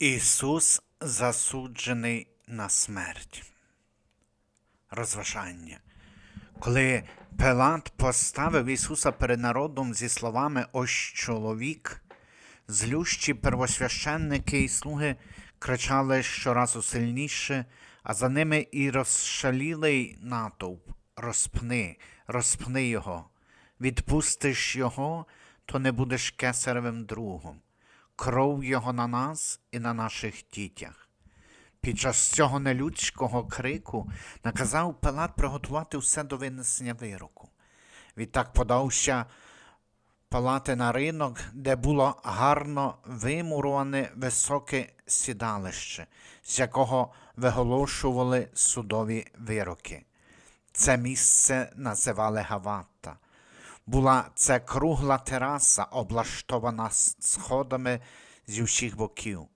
Ісус засуджений на смерть. Розважання. Коли Пилат поставив Ісуса перед народом зі словами Ось чоловік, злющі первосвященники і слуги кричали щоразу сильніше, а за ними і розшалілий натовп розпни, розпни його. Відпустиш його, то не будеш кесаревим другом. Кров його на нас і на наших дітях. Під час цього нелюдського крику наказав Пилат приготувати все до винесення вироку. Відтак подався палати на ринок, де було гарно вимуроване високе сідалище, з якого виголошували судові вироки. Це місце називали Гавата. Була це кругла тераса, облаштована сходами з усіх боків.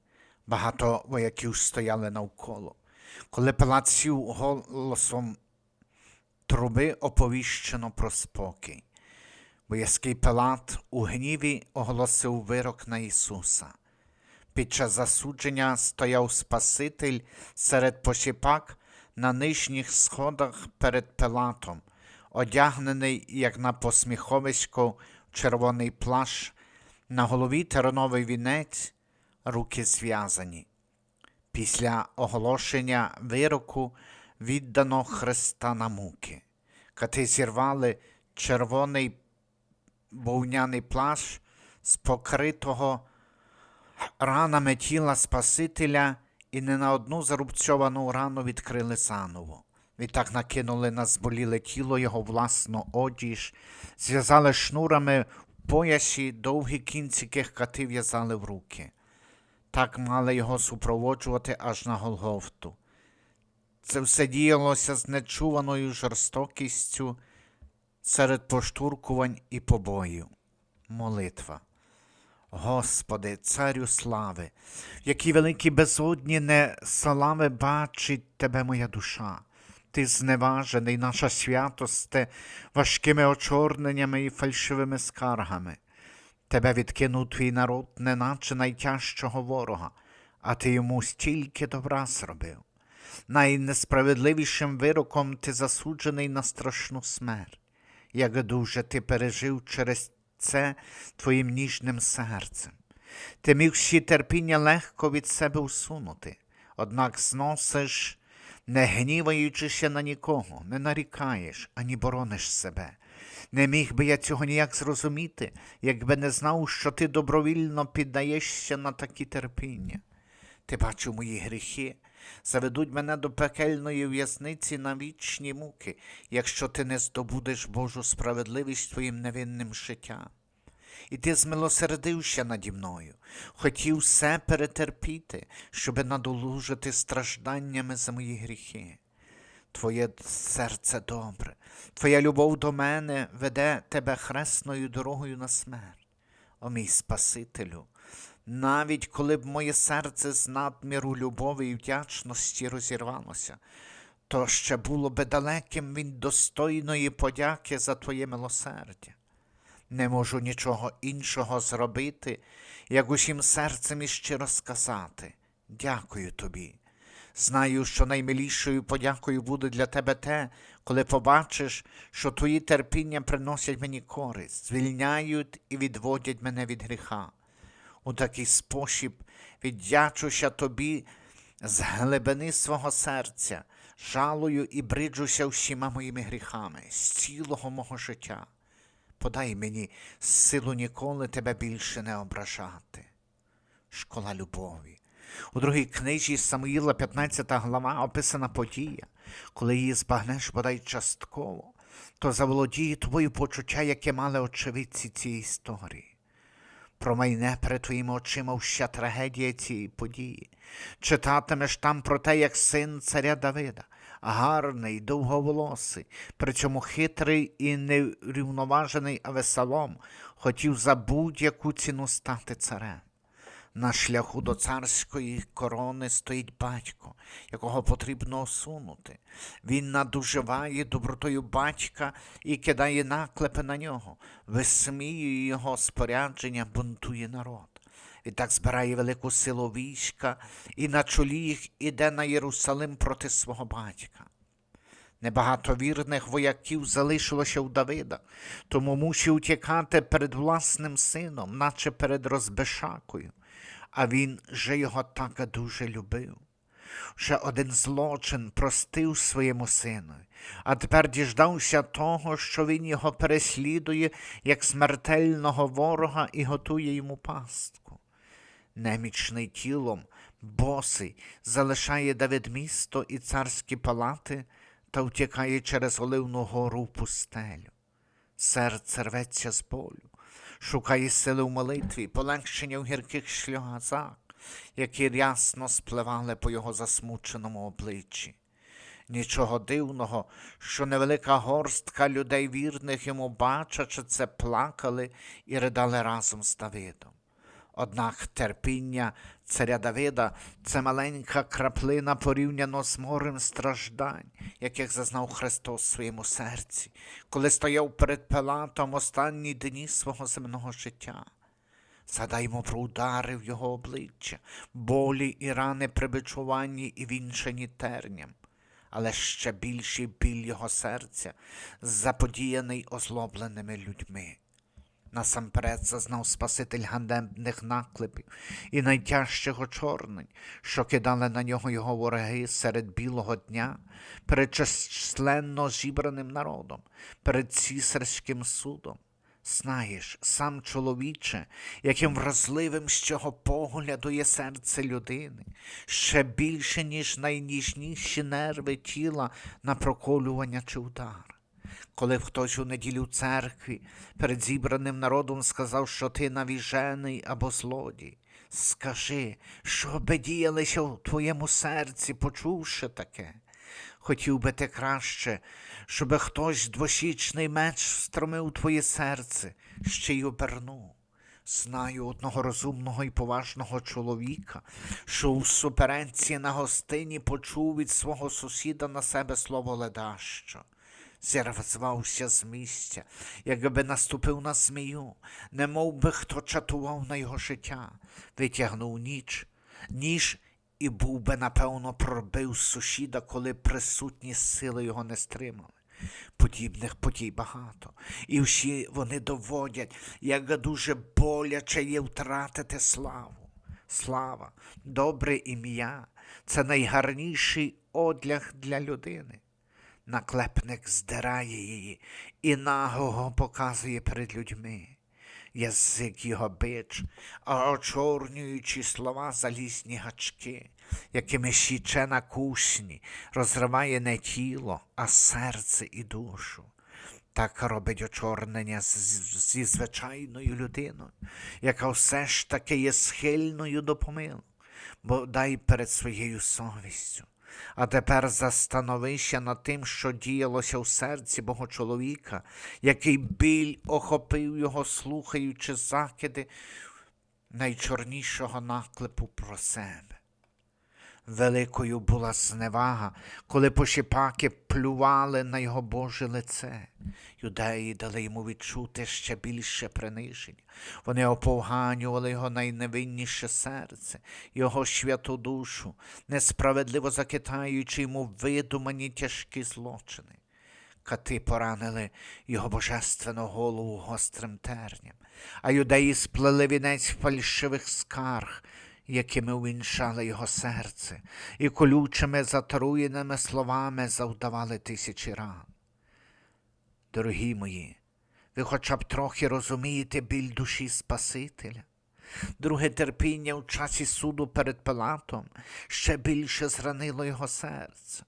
Багато вояків стояли навколо. Коли Пилат сів голосом труби оповіщено про спокій. Боязкий Пилат у гніві оголосив вирок на Ісуса. Під час засудження стояв Спаситель серед посіпак на нижніх сходах перед Пилатом, одягнений, як на посміховисько, червоний плащ, на голові тероновий вінець, руки зв'язані. Після оголошення вироку віддано Христа на муки. Кати зірвали червоний вовняний плащ з покритого ранами тіла Спасителя і не на одну зарубцьовану рану відкрили заново. Відтак накинули на зболіле тіло його власну одіж, зв'язали шнурами в поясі, довгі кінцики кати в'язали в руки. Так мали його супроводжувати аж на Голгофту. Це все діялося з нечуваною жорстокістю серед поштуркувань і побоїв. Молитва. Господи, царю слави, які великі безодні не слави бачить тебе моя душа. Ти зневажений, наша святосте, важкими очорненнями і фальшивими скаргами. Тебе відкинув твій народ, неначе найтяжчого ворога, а ти йому стільки добра зробив. Найнесправедливішим вироком ти засуджений на страшну смерть. Як дуже ти пережив через це твоїм ніжним серцем. Ти міг всі терпіння легко від себе усунути, однак зносиш, не гніваючися на нікого, не нарікаєш, ані борониш себе. Не міг би я цього ніяк зрозуміти, якби не знав, що ти добровільно піддаєшся на такі терпіння. Ти бачив мої гріхи, заведуть мене до пекельної в'язниці на вічні муки, якщо ти не здобудеш Божу справедливість твоїм невинним життям. І ти змилосердився наді мною, хотів все перетерпіти, щоби надолужити стражданнями за мої гріхи. Твоє серце добре, твоя любов до мене веде тебе хресною дорогою на смерть. О мій Спасителю, навіть коли б моє серце з надміру любові і вдячності розірвалося, то ще було би далеким від достойної подяки за Твоє милосердя. Не можу нічого іншого зробити, як усім серцем і щиро сказати дякую тобі. Знаю, що наймилішою подякою буде для тебе те, коли побачиш, що твої терпіння приносять мені користь, звільняють і відводять мене від гріха. У такий спосіб віддячуся тобі з глибини свого серця, жалую і бриджуся всіма моїми гріхами, з цілого мого життя. Подай мені силу ніколи тебе більше не ображати. Школа любові. У другій книжі Самуїла, 15 глава, описана подія, коли її збагнеш бодай частково, то заволодіє тобою почуття, яке мали очевидці цієї історії. Промайне перед твоїми очима вся трагедія цієї події. Читатимеш там про те, як син царя Давида, гарний, довговолосий, при цьому хитрий і нерівноважений Авесалом, хотів за будь-яку ціну стати царем. На шляху до царської корони стоїть батько, якого потрібно осунути. Він надуживає добротою батька і кидає наклепи на нього, висміює його спорядження, бунтує народ. Відтак збирає велику силу війська, і на чолі їх іде на Єрусалим проти свого батька. Небагато вірних вояків залишилося у Давида, тому мусив утікати перед власним сином, наче перед розбешакою, а він же його так дуже любив. Ще один злочин простив своєму синові, а тепер діждався того, що він його переслідує як смертельного ворога і готує йому пастку. Немічний тілом, босий, залишає Давид місто і царські палати та втікає через Оливну гору в пустелю. Серце рветься з болю, шукає сили в молитві, полегшення в гірких сльозах, які рясно спливали по його засмученому обличчі. Нічого дивного, що невелика горстка людей вірних йому бачачи це плакали і ридали разом з Давидом. Однак терпіння царя Давида це маленька краплина порівняно з морем страждань, яких зазнав Христос в своєму серці, коли стояв перед Пилатом останні дні свого земного життя. Згадаймо про удари в його обличчя, болі і рани при бичуванні і вінчані терням, але ще більший біль його серця, заподіяний озлобленими людьми. Насамперед зазнав Спаситель ганебних наклепів і найтяжчих очорнень, що кидали на нього його вороги серед білого дня, перед численно зібраним народом, перед цісарським судом. Знаєш, сам чоловіче, яким вразливим з цього погляду є серце людини, ще більше, ніж найніжніші нерви тіла на проколювання чи удар. Коли хтось у неділю в церкві перед зібраним народом сказав, що ти навіжений або злодій, скажи, що би діялося в твоєму серці, почувши таке. Хотів би ти краще, щоби хтось двосічний меч встромив твоє серце, ще й обернув. Знаю одного розумного і поважного чоловіка, що у суперенці на гостині почув від свого сусіда на себе слово ледащо. З місця, якби наступив на змію, не мов би хто чатував на його життя, витягнув ніч, ніж і був би, напевно, пробив сусіда, коли присутні сили його не стримали. Подібних подій багато, і всі вони доводять, як дуже боляче є втратити славу. Слава, добре ім'я це найгарніший одяг для людини. Наклепник здирає її і нагого показує перед людьми. Язик його бич, а очорнюючі слова залізні гачки, якими січе на кусні, розриває не тіло, а серце і душу. Так робить очорнення зі звичайною людиною, яка все ж таки є схильною до помилок, бодай перед своєю совістю. А тепер застановися над тим, що діялося в серці бого чоловіка, який біль охопив його, слухаючи закиди найчорнішого наклепу про себе. Великою була зневага, коли пошіпаки плювали на його Боже лице. Юдеї дали йому відчути ще більше приниження. Вони оповганювали його найневинніше серце, його святу душу, несправедливо закитаючи йому видумані тяжкі злочини. Кати поранили його божественну голову гострим терням, а юдеї сплели вінець фальшивих скарг, якими увінчали його серце, і колючими затруєними словами завдавали тисячі ран. Дорогі мої, ви хоча б трохи розумієте біль душі Спасителя. Друге терпіння в часі суду перед Пилатом ще більше зранило його серце.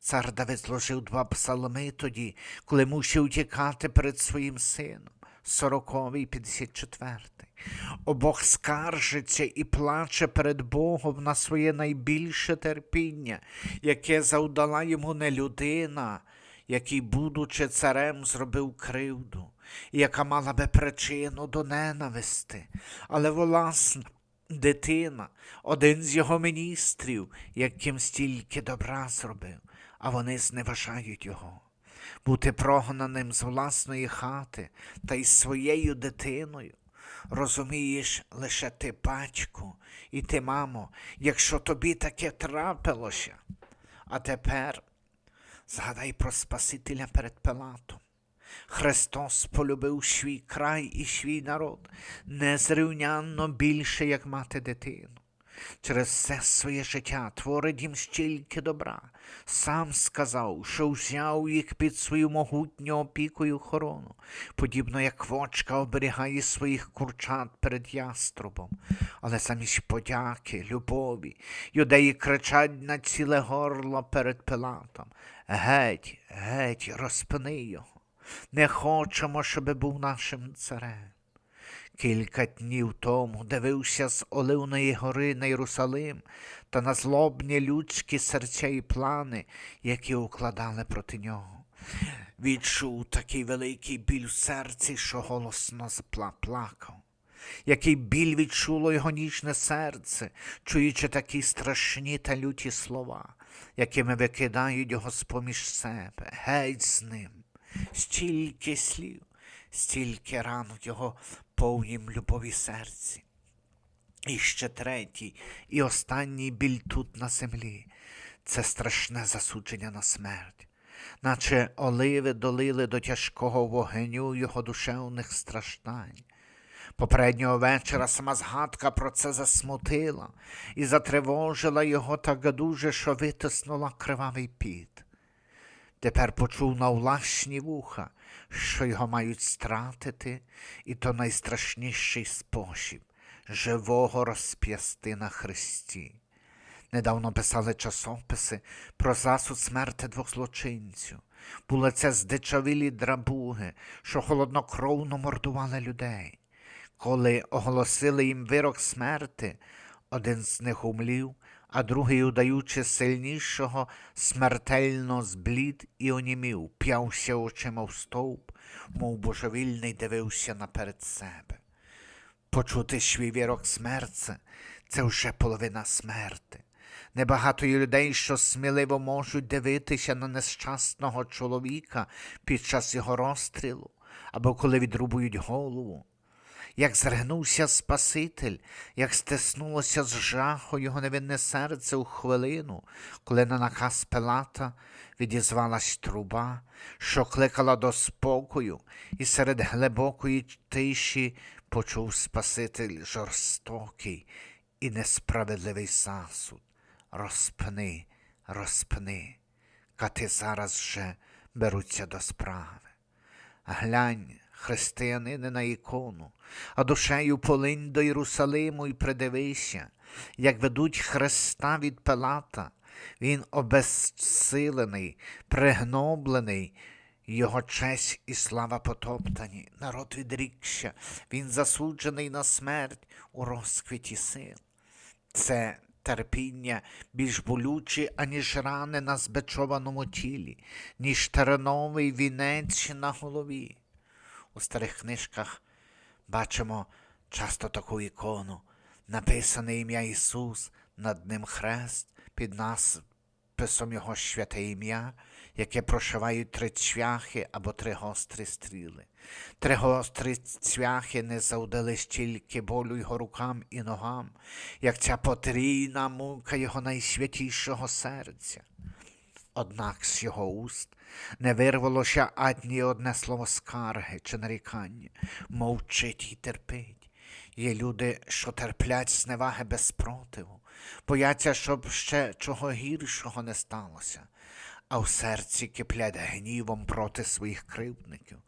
Цар Давид зложив два псалми тоді, коли мусив утікати перед своїм сином, сороковий і п'ятдесят четвертий. Обох скаржиться і плаче перед Богом на своє найбільше терпіння, яке завдала йому не людина, який, будучи царем, зробив кривду, яка мала би причину до ненависти, але власна дитина, один з його міністрів, яким стільки добра зробив, а вони зневажають його. Бути прогнаним з власної хати та й своєю дитиною, розумієш лише ти, батьку, і ти, мамо, якщо тобі таке трапилося. А тепер згадай про Спасителя перед Пилатом. Христос полюбив свій край і свій народ незрівнянно більше, як мати дитину. Через все своє життя творить їм стільки добра. Сам сказав, що взяв їх під свою могутню опіку й охорону, подібно як вочка оберігає своїх курчат перед яструбом. Але замість подяки, любові, юдеї кричать на ціле горло перед Пилатом. Геть, геть, розпини його. Не хочемо, щоби був нашим царем. Кілька днів тому дивився з Оливної гори на Єрусалим та на злобні людські серця і плани, які укладали проти нього. Відчув такий великий біль в серці, що голосно заплакав. Який біль відчуло його ніжне серце, чуючи такі страшні та люті слова, якими викидають його з-поміж себе, геть з ним. Стільки слів, стільки ран в його повнім любові серці. І ще третій і останній біль тут на землі це страшне засудження на смерть, наче оливи долили до тяжкого вогню його душевних страждань. Попереднього вечора сама згадка про це засмутила і затривожила його так дуже, що витиснула кривавий піт. Тепер почув на власні вуха, що його мають стратити, і то найстрашніший спосіб живого розп'ясти на Христі. Недавно писали часописи про засуд смерти двох злочинців. Були це здичавілі драбуги, що холоднокровно мордували людей. Коли оголосили їм вирок смерти, один з них умлів, а другий, удаючи сильнішого, смертельно зблід і онімів, п'явся очима в стовп, мов божевільний дивився наперед себе. Почути свій вірок смерти це вже половина смерти. Небагато є людей, що сміливо можуть дивитися на нещасного чоловіка під час його розстрілу або коли відрубують голову. Як зригнувся Спаситель, як стиснулося з жаху його невинне серце у хвилину, коли на наказ Пилата відізвалась труба, що кликала до спокою, і серед глибокої тиші почув Спаситель жорстокий і несправедливий засуд. Розпни, розпни, кати зараз вже беруться до справи. Глянь, християнини на ікону, а душею полинь до Єрусалиму і придивися, як ведуть Христа від Пилата. Він обезсилений, пригноблений, його честь і слава потоптані, народ відрікся, він засуджений на смерть у розквіті сил. Це терпіння більш болюче, аніж рани на збечованому тілі, ніж тереновий вінець на голові. У старих книжках бачимо часто таку ікону, написане ім'я Ісус, над ним хрест, під надписом Його святе ім'я, яке прошивають три цвяхи або три гострі стріли. Три гострі цвяхи не завдали стільки болю його рукам і ногам, як ця потрійна мука його найсвятішого серця. Однак з його уст не вирвалося ані одне слово скарги чи нарікання, мовчить і терпить. Є люди, що терплять зневаги без спротиву, бояться, щоб ще чого гіршого не сталося, а в серці киплять гнівом проти своїх кривдників.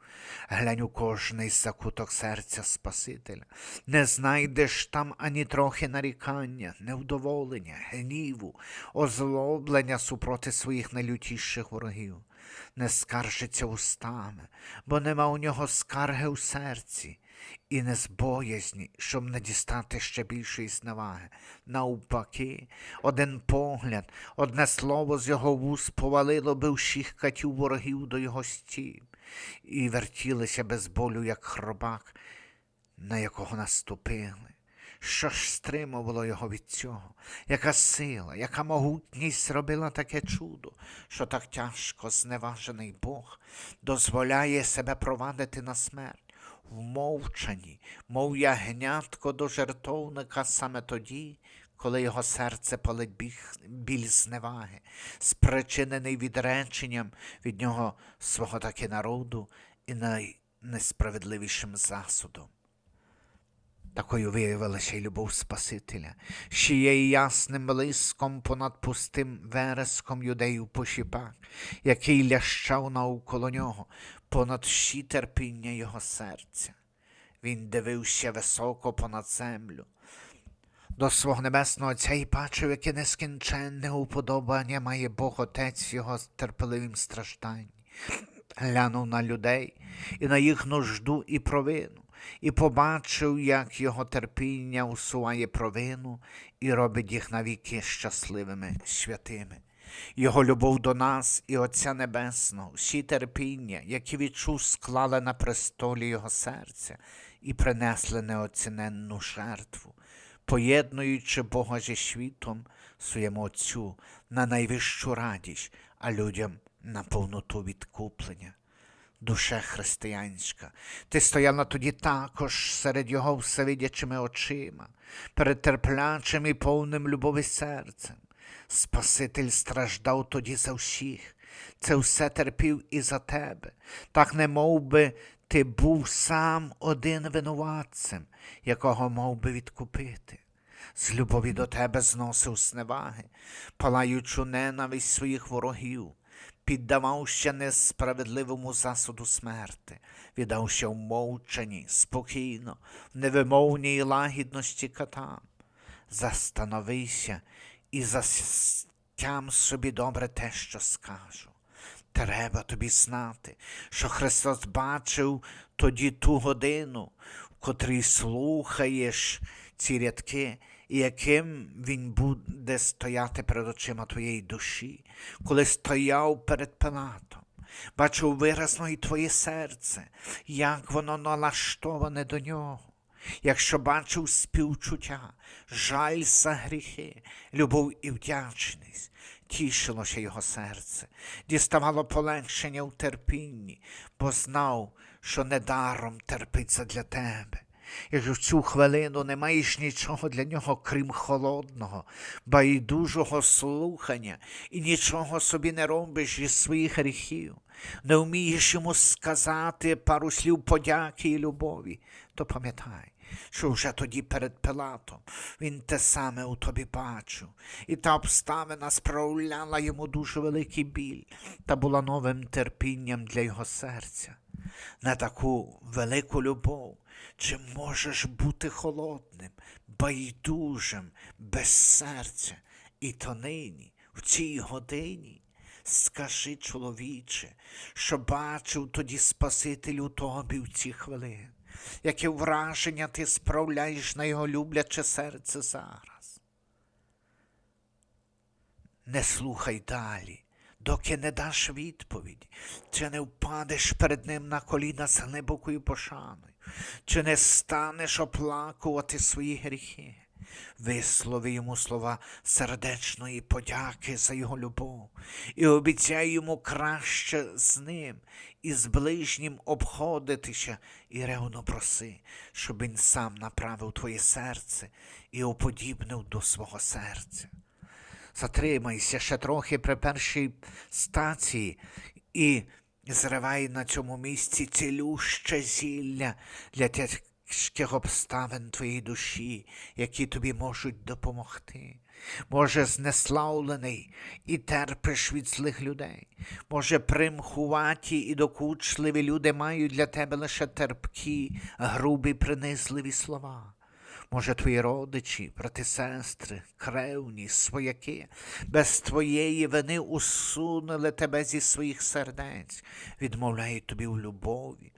Глянь у кожний закуток серця Спасителя, не знайдеш там ані трохи нарікання, невдоволення, гніву, озлоблення супроти своїх найлютіших ворогів. Не скаржиться устами, бо нема у нього скарги у серці, і не з щоб не дістати ще більшої зневаги. Навпаки, один погляд, одне слово з його вуст повалило би всіх катів ворогів до його стін, і вертілися без болю, як хробак, на якого наступили. Що ж стримувало його від цього? Яка сила, яка могутність робила таке чудо, що так тяжко зневажений Бог дозволяє себе провадити на смерть? в мовчанні, мов ягнятко до жертовника саме тоді, коли його серце палить біг, біль зневаги, спричинений відреченням від нього свого таки народу і найнесправедливішим засудом. Такою виявилася й любов Спасителя, що є ясним блиском понад пустим вереском юдеїв пошіпак, який лящав навколо нього, понад всі терпіння його серця. Він дивився високо понад землю. До свого небесного Отця і бачив, яке нескінченне уподобання має Бог Отець його терпеливим стражданні. Глянув на людей і на їх нужду і провину, і побачив, як його терпіння усуває провину і робить їх навіки щасливими святими. Його любов до нас і Отця Небесного, всі терпіння, які відчув, склали на престолі Його серця і принесли неоціненну жертву, поєднуючи Бога зі світом своєму Отцю на найвищу радість, а людям на повноту відкуплення. Душе християнська, ти стояла тоді також серед його всевидячими очима, перед терплячим і повним любові серцем. Спаситель страждав тоді за всіх, це все терпів і за тебе, так не мов би ти був сам один винуватцем, якого мов би відкупити. З любові до тебе зносив сневаги, палаючу ненависть своїх ворогів, піддавався несправедливому засуду смерти, віддався в мовчанні, спокійно, в невимовній лагідності катам. Застановися і застям собі добре те, що скажу. Треба тобі знати, що Христос бачив тоді ту годину, в котрій слухаєш ці рядки, яким він буде стояти перед очима твоєї душі, коли стояв перед Пилатом. Бачив виразно і твоє серце, як воно налаштоване до нього. Якщо бачив співчуття, жаль за гріхи, любов і вдячність, тішилося його серце, діставало полегшення в терпінні, бо знав, що недаром терпиться для тебе. Якщо в цю хвилину не маєш нічого для нього, крім холодного, байдужого слухання, і нічого собі не робиш із своїх гріхів, не вмієш йому сказати пару слів подяки і любові, то пам'ятай, що вже тоді перед Пилатом він те саме у тобі бачив, і та обставина справляла йому дуже великий біль та була новим терпінням для його серця. На таку велику любов чи можеш бути холодним, байдужим, без серця, і то нині, в цій годині? Скажи, чоловіче, що бачив тоді Спаситель у тобі в ці хвилини, яке враження ти справляєш на його любляче серце зараз. Не слухай далі, доки не даш відповідь, чи не впадеш перед ним на коліна з глибокою пошаною, чи не станеш оплакувати свої гріхи. Вислови йому слова сердечної подяки за його любов і обіцяй йому краще з ним і з ближнім обходитися і ревно проси, щоб він сам направив твоє серце і уподібнив до свого серця. Затримайся ще трохи при першій стації і зривай на цьому місці цілюще зілля для тяжких обставин твоєї душі, які тобі можуть допомогти. Може, знеславлений і терпиш від злих людей. Може, примхуваті і докучливі люди мають для тебе лише терпкі, грубі, принизливі слова. Може, твої родичі, брати, сестри, кревні, свояки, без твоєї вини усунули тебе зі своїх сердець, відмовляють тобі у любові.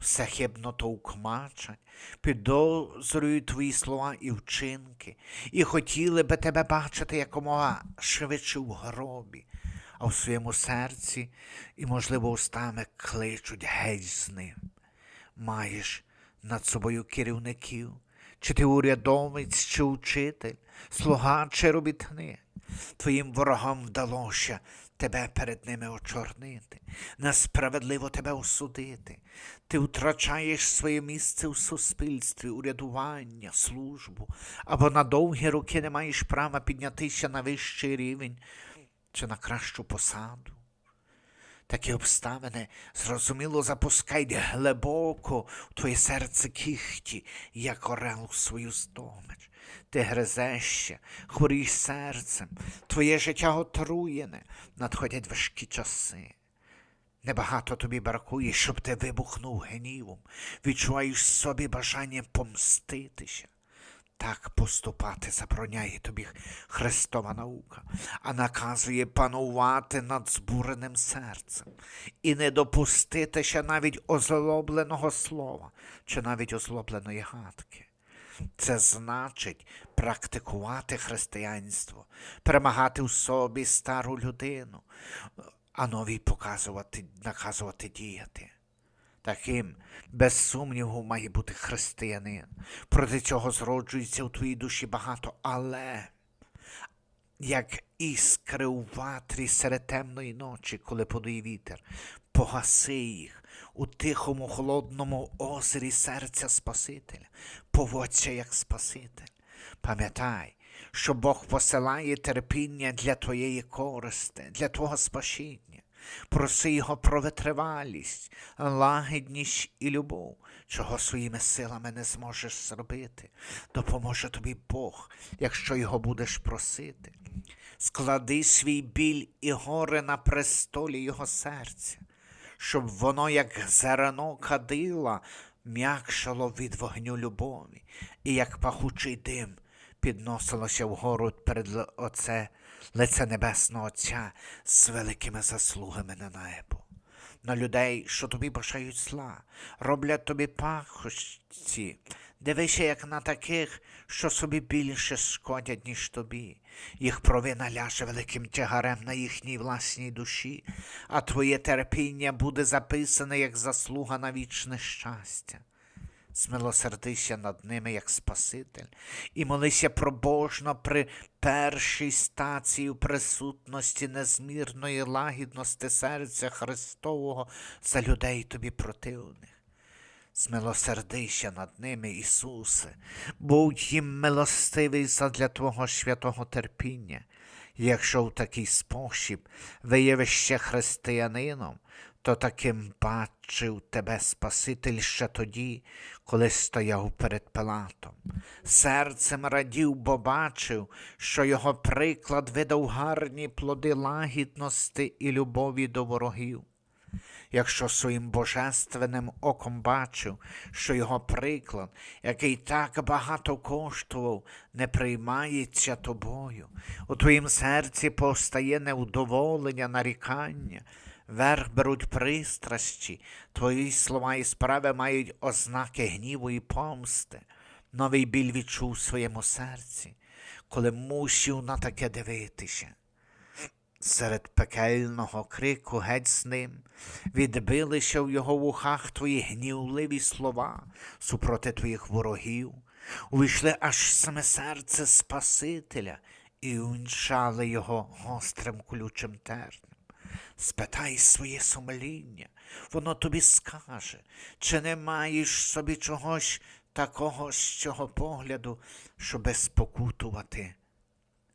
Все хибно товкмачать, підозрюють твої слова і вчинки, і хотіли би тебе бачити якомога швидше в гробі, а в своєму серці і, можливо, устами кличуть геть з ним. Маєш над собою керівників, чи ти урядовець, чи учитель, слуга чи робітник. Твоїм ворогам вдалося тебе перед ними очорнити, несправедливо тебе осудити. Ти втрачаєш своє місце у суспільстві, урядування, службу, або на довгі роки не маєш права піднятися на вищий рівень чи на кращу посаду. Такі обставини зрозуміло запускають глибоко у твоє серце кіхті, як орел у свою здомич. Ти гризешся, хворієш серцем, твоє життя отруєне, надходять важкі часи. Небагато тобі бракує, щоб ти вибухнув гнівом, відчуваєш собі бажання помститися. Так поступати забороняє тобі Христова наука, а наказує панувати над збуреним серцем і не допуститися навіть озлобленого слова чи навіть озлобленої гадки. Це значить практикувати християнство, перемагати у собі стару людину, а новій показувати, наказувати діяти. Таким, без сумніву, має бути християнин. Проти цього зроджується у твоїй душі багато, але як іскри у ватрі серед темної ночі, коли подує вітер, погаси їх у тихому холодному озері серця Спасителя, поводься як Спаситель. Пам'ятай, що Бог посилає терпіння для твоєї користи, для твого спасіння. Проси його про витривалість, лагідність і любов, чого своїми силами не зможеш зробити. Допоможе тобі Бог, якщо його будеш просити. Склади свій біль і горе на престолі його серця, щоб воно, як зерно кадила, м'якшало від вогню любові, і як пахучий дим підносилося вгору перед оце лице Небесного Отця з великими заслугами на небо. На людей, що тобі бажають зла, роблять тобі пахощі. Дивися, як на таких, що собі більше шкодять, ніж тобі. Їх провина ляже великим тягарем на їхній власній душі, а твоє терпіння буде записане як заслуга на вічне щастя. Змилосердися над ними як Спаситель, і молися пробожно при першій стації присутності незмірної лагідності серця Христового за людей тобі противних. Змилосердися над ними, Ісусе, будь їм милостивий задля Твого святого терпіння. Якщо в такий спосіб виявишся християнином, то таким бачив тебе Спаситель ще тоді, коли стояв перед Пилатом. Серцем радів, бо бачив, що його приклад видав гарні плоди лагідності і любові до ворогів. Якщо своїм божественним оком бачив, що його приклад, який так багато коштував, не приймається тобою, у твоїм серці повстає невдоволення, нарікання, верх беруть пристрасті, твої слова і справи мають ознаки гніву і помсти. Новий біль відчув у своєму серці, коли мусив на таке дивитися. Серед пекельного крику геть з ним відбилися в його вухах твої гнівливі слова супроти твоїх ворогів, увійшли аж саме серце Спасителя і увінчали його гострим колючим терном. Спитай своє сумління, воно тобі скаже, чи не маєш собі чогось такого з цього погляду, щоби спокутувати.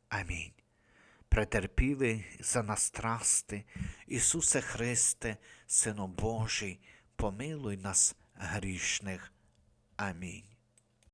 Амінь. Претерпівий за нас страсти, Ісусе Христе, Сину Божий, помилуй нас грішних. Амінь.